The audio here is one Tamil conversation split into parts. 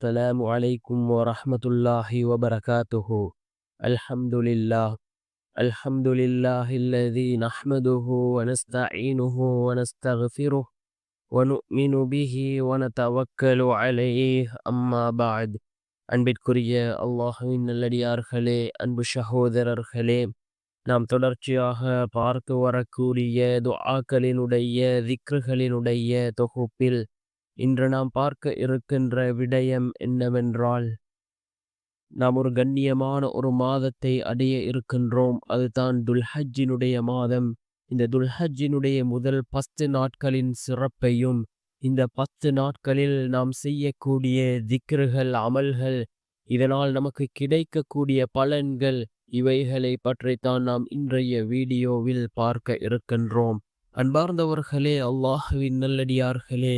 السلام عليكم ورحمة الله وبركاته الحمد لله الحمد لله الذي نحمده ونستعينه ونستغفره ونؤمن به ونتوكل عليه أما بعد அன்பிற்குரிய அல்லாஹுவின் நல்லடியார்களே அன்பு சகோதரர்களே நாம் தொடர்ச்சியாக பார்த்து வரக்கூடிய துஆக்களினுடைய திக்ருகளினுடைய தொகுப்பில் இன்று நாம் பார்க்க இருக்கின்ற விடயம் என்னவென்றால் நாம் ஒரு கண்ணியமான ஒரு மாதத்தை அடைய இருக்கின்றோம். அதுதான் துல்ஹஜ்ஜினுடைய மாதம். இந்த துல்ஹஜ்ஜினுடைய முதல் பத்து நாட்களின் சிறப்பையும் இந்த பத்து நாட்களில் நாம் செய்யக்கூடிய திக்ருகள் அமல்கள் இதனால் நமக்கு கிடைக்கக்கூடிய பலன்கள் இவைகளை பற்றித்தான் நாம் இன்றைய வீடியோவில் பார்க்க இருக்கின்றோம். அன்பார்ந்தவர்களே அல்லாஹுவின் நல்லடியார்களே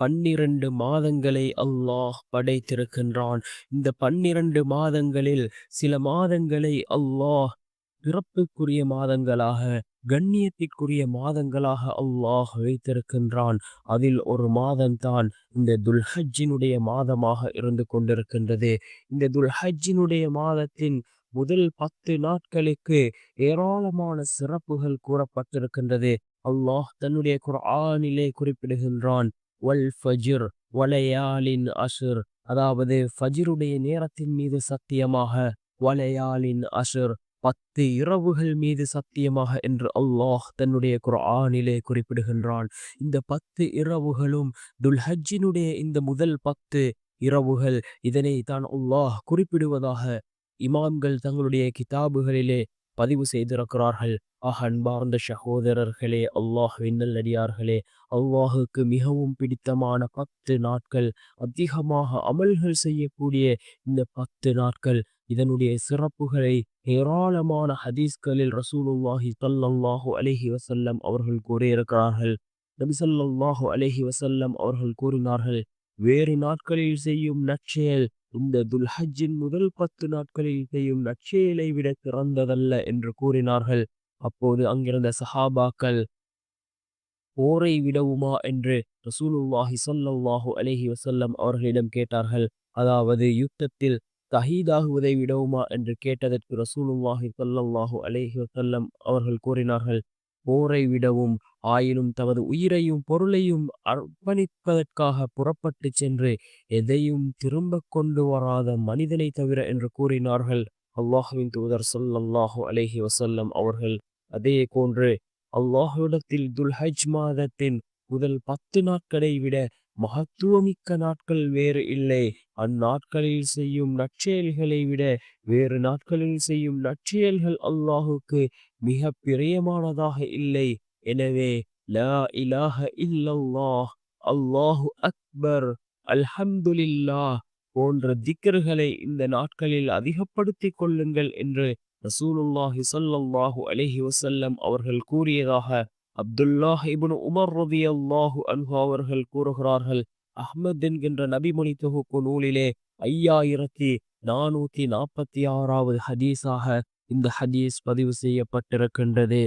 பன்னிரண்டு மாதங்களை அல்லாஹ் படைத்திருக்கின்றான். இந்த பன்னிரண்டு மாதங்களில் சில மாதங்களை அல்லாஹ் பிறப்புக்குரிய மாதங்களாக கண்ணியத்திற்குரிய மாதங்களாக அல்லாஹ் வைத்திருக்கின்றான். அதில் ஒரு மாதம்தான் இந்த துல்ஹஜ்ஜினுடைய மாதமாக இருந்து கொண்டிருக்கின்றது. இந்த துல்ஹஜ்ஜினுடைய மாதத்தின் முதல் பத்து நாட்களுக்கு ஏராளமான சிறப்புகள் கூறப்பட்டிருக்கின்றது. அல்லாஹ் தன்னுடைய குர்ஆனிலே குறிப்பிடுகின்றான். வல் ஃபஜிர் வலையாலின் அசுர். அதாவது ஃபஜிருடைய நேரத்தின் மீது சத்தியமாக வலையாலின் அசுர். பத்து இரவுகள் மீது சத்தியமாக என்று அல்லாஹ் தன்னுடைய குரானிலே குறிப்பிடுகின்றான். இந்த பத்து இரவுகளும் துல்ஹஜ்ஜினுடைய இந்த முதல் பத்து இரவுகள் இதனை தான் அல்லாஹ் குறிப்பிடுவதாக இமாம்கள் தங்களுடைய கிதாபுகளிலே பதிவு செய்திருக்கிறார்கள். ஆஹ் அன்பார்ந்த சகோதரர்களே அல்லாஹ் நல்லடியார்களே அல்லாஹுக்கு மிகவும் பிடித்தமான பத்து நாட்கள் அதிகமாக அமல்கள் செய்யக்கூடிய இந்த பத்து நாட்கள் இதனுடைய சிறப்புகளை ஏராளமான ஹதீஸ்களில் ரசூலுல்லாஹி சல்லாஹூ அலஹி வசல்லம் அவர்கள் கூறியிருக்கிறார்கள். நபி சல்லாஹு அலஹி வசல்லம் அவர்கள் கூறினார்கள் வேறு நாட்களில் செய்யும் நற்செயல் இந்த துல்ஹஜ்ஜின் முதல் பத்து நாட்களில் செய்யும் நற்செயலை விட சிறந்ததல்ல என்று கூறினார்கள். அப்போது அங்கிருந்த சஹாபாக்கள் போரை விடவுமா? என்று ரசூலுல்லாஹி சொல்லல்லாஹு அலஹி வசல்லம் அவர்களிடம் கேட்டார்கள். அதாவது யுத்தத்தில் தஹீதாகுவதை விடவுமா? என்று கேட்டதற்கு ரசூலுல்லாஹி சொல்லல்லாஹு அலேஹி வசல்லம் அவர்கள் கூறினார்கள். போரை விடவும் ஆயினும் தமது உயிரையும் பொருளையும் அர்ப்பணிப்பதற்காக புறப்பட்டு சென்று எதையும் திரும்ப கொண்டு வராத மனிதனை தவிர என்று கூறினார்கள். அல்லாஹுவின் தூதர் சொல்லல்லாஹு அலேஹி வசல்லம் அவர்கள் அதே போன்று அல்லாஹுவிடத்தில் துல்ஹஜ் மாதத்தின் முதல் பத்து நாட்களை விட மகத்துவமிக்க நாட்கள் வேறு இல்லை. அந்நாட்களில் செய்யும் நற்செயல்களை விட வேறு நாட்களில் செய்யும் நற்செயல்கள் அல்லாஹுக்கு மிக பிரியமானதாக இல்லை. எனவே லா இலாஹ இல்லல்லாஹ் அல்லாஹு அக்பர் அல்ஹம்துலில்லா போன்ற திக்கர்களை இந்த நாட்களில் அதிகப்படுத்திக் கொள்ளுங்கள் என்று ரசூலுல்லாஹி சொல்லல்லாஹு அலஹி வசல்லம் அவர்கள் கூறியதாக அப்துல்லாஹ் இபுன் உமர் ரவி அல்லாஹு அன்ஹு அவர்கள் கூறுகிறார்கள். அஹ்மத் என்கின்ற நபிமொழி தொகுப்பு நூலிலே ஐயாயிரத்தி நானூத்தி நாற்பத்தி ஆறாவது ஹதீஸாக இந்த ஹதீஸ் பதிவு செய்யப்பட்டிருக்கின்றது.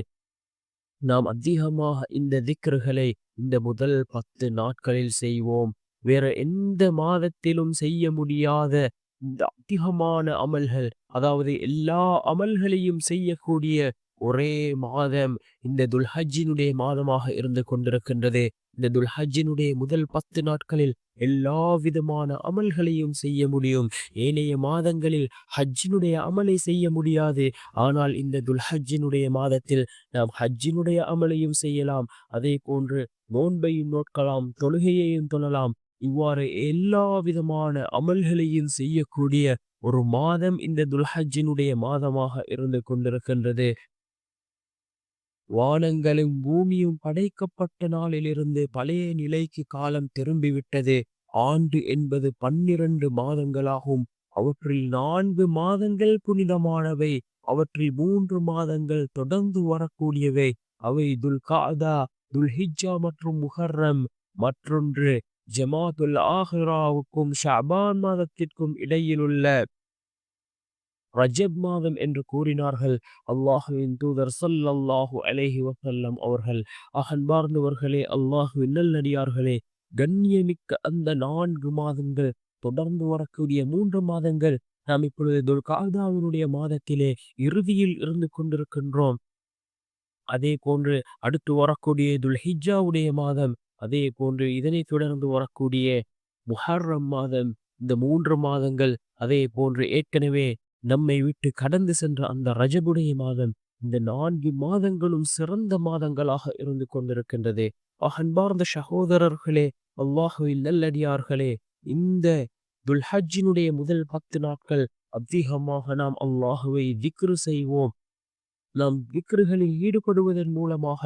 நாம் அதிகமாக இந்த திக்ருகளை இந்த முதல் பத்து நாட்களில் செய்வோம். வேற எந்த மாதத்திலும் செய்ய முடியாத இந்த அதிகமான அமல்கள் அதாவது எல்லா அமல்களையும் செய்யக்கூடிய ஒரே மாதம் இந்த துல்ஹஜினுடைய மாதமாக இருந்து கொண்டிருக்கின்றது. இந்த துல்ஹஜினுடைய முதல் பத்து நாட்களில் எல்லா விதமான அமல்களையும் செய்ய முடியும். ஏனைய மாதங்களில் ஹஜ்ஜினுடைய அமலை செய்ய முடியாது. ஆனால் இந்த துல்ஹஜ்ஜினுடைய மாதத்தில் நாம் ஹஜ்ஜினுடைய அமலையும் செய்யலாம். அதே போன்று நோன்பையும் நோட்கலாம் தொழுகையையும் தொழலாம். இவ்வாறு எல்லா விதமான அமல்களையும் செய்யக்கூடிய ஒரு மாதம் இந்த துல்ஹஜ்ஜினுடைய மாதமாக இருந்து கொண்டிருக்கின்றது. வானங்களும் பூமியும் படைக்கப்பட்ட நாளிலிருந்து பழைய நிலைக்கு காலம் திரும்பிவிட்டது. ஆண்டு என்பது பன்னிரண்டு மாதங்களாகும். அவற்றில் நான்கு மாதங்கள் புனிதமானவை. அவற்றில் மூன்று மாதங்கள் தொடர்ந்து வரக்கூடியவை. அவை துல்காதா துல்ஹிஜா மற்றும் முஹர்ரம். மற்றொன்று ஜமாத்துல் ஆஹிராவுக்கும் ஷபான் மாதத்திற்கும் இடையிலுள்ள ரஜப் மாதம் என்று கூறினார்கள். அல்லாஹுவின் தூதர் சல்லல்லாஹு அலேஹி வசல்லம் அவர்கள் அகன்பார்ந்தவர்களே அல்லாஹுவின் நல்லடியார்களே கண்ணியமிக்க அந்த நான்கு மாதங்கள் தொடர்ந்து வரக்கூடிய மூன்று மாதங்கள் நாம் இப்பொழுது துல்காதாவினுடைய மாதத்திலே இறுதியில் இருந்து கொண்டிருக்கின்றோம். அதே போன்று அடுத்து வரக்கூடிய துல்ஹிஜாவுடைய மாதம் அதே போன்று இதனை தொடர்ந்து வரக்கூடிய முஹர்ரம் மாதம் இந்த மூன்று மாதங்கள் அதே போன்று ஏற்கனவே நம்மை விட்டு கடந்து சென்ற அந்த ரஜபுடைய மாதம் இந்த நான்கு மாதங்களும் சிறந்த மாதங்களாக இருந்து கொண்டிருக்கின்றது. அன்பார்ந்த சகோதரர்களே அல்லாஹுவில் நல்லடியார்களே இந்த துல்ஹஜினுடைய முதல் பத்து நாட்கள் அதிகமாக நாம் அல்லாஹுவை திக்ரு செய்வோம். நாம் திக்ருகளில் ஈடுபடுவதன் மூலமாக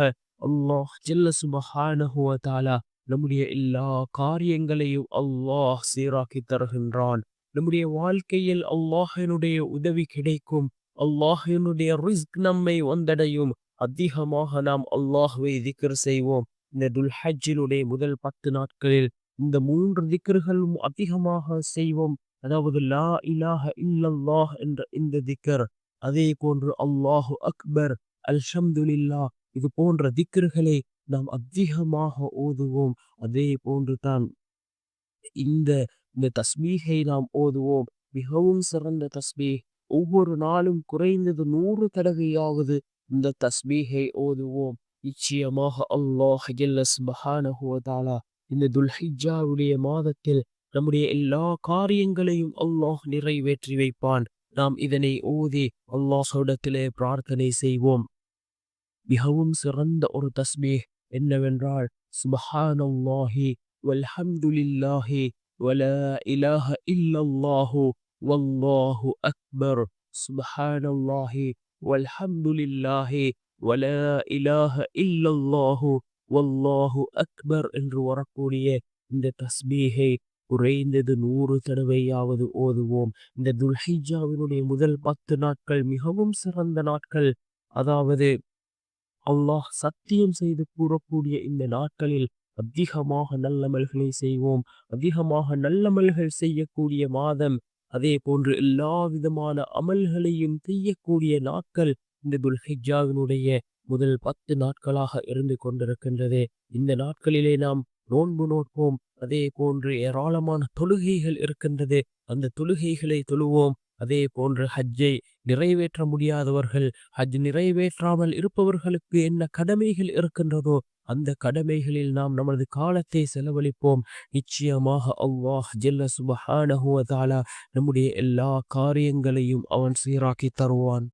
அல்லாஹ் ஜெல்ல சுபஹானஹுவ தாலா நம்முடைய எல்லா காரியங்களையும் அல்லாஹ் சீராக்கி தருகின்றான். நம்முடைய வாழ்க்கையில் அல்லாஹினுடைய உதவி கிடைக்கும். அல்லாஹினுடைய ரிஸ்க் நம்மை வந்தடையும். அதிகமாக நாம் அல்லாஹுவை திக்ர் செய்வோம். இந்த துல்ஹஜினுடைய முதல் பத்து நாட்களில் இந்த மூன்று திக்கர்களும் அதிகமாக செய்வோம். அதாவது லா இலாஹ இல்லல்லாஹ் என்ற இந்த திக்கர் அதே போன்று அல்லாஹு அக்பர் அல்ஷம்துலில்லா இது போன்ற திக்கர்களை நாம் அதிகமாக ஓதுவோம். அதே போன்று தான் இந்த இந்த தஸ்பீகை நாம் ஓதுவோம். மிகவும் சிறந்த தஸ்மீக் ஒவ்வொரு நாளும் குறைந்தது நூறு தடவையாவது இந்த தஸ்பீகை ஓதுவோம். நிச்சயமாக அல்லாஹ் மகானஹுவதாலா இந்த துல்ஹிஜாவுடைய மாதத்தில் நம்முடைய எல்லா காரியங்களையும் அல்லாஹ் நிறைவேற்றி வைப்பான். நாம் இதனை ஓதி அல்லாஹோடத்திலே பிரார்த்தனை செய்வோம். மிகவும் சிறந்த ஒரு தஸ்மீக் என்னவென்றால் சுபஹானல்லாஹி வல்ஹம்துலில்லாஹி ولا إله إلا الله والله أكبر سبحان الله والحمد لله ولا إله إلا الله والله أكبر என்று வரக்கூடிய இந்த தஸ்பீகை குறைந்தது நூறு தடவையாவது ஓதுவோம் இந்த துல்ஹிஜாவினுடைய முதல் பத்து நாட்கள் மிகவும் சிறந்த நாட்கள் அதாவது அல்லாஹ் சத்தியம் செய்து கூறக்கூடிய இந்த நாட்களில் அதிகமாக நல்லமல்களை செய்வோம். அதிகமாக நல்லமல்கள் செய்யக்கூடிய மாதம் அதே போன்று எல்லா விதமான அமல்களையும் செய்யக்கூடிய நாட்கள் இந்த துல்ஹிஜாவினுடைய முதல் பத்து நாட்களாக இருந்து கொண்டிருக்கின்றது. இந்த நாட்களிலே நாம் நோன்பு நோட்போம் அதே போன்று ஏராளமான தொழுகைகள் இருக்கின்றது. அந்த தொழுகைகளை தொழுவோம். அதே போன்று ஹஜ்ஜை நிறைவேற்ற முடியாதவர்கள் ஹஜ் நிறைவேற்றாமல் இருப்பவர்களுக்கு என்ன கடமைகள் இருக்கின்றதோ அந்த கடமைகளில் நாம் நமது காலத்தை செலவழிப்போம். நிச்சயமாக அல்லாஹ் ஜெல்ல சுபஹானஹுவதாலா நம்முடைய எல்லா காரியங்களையும் அவன் சீராக்கி தருவான்.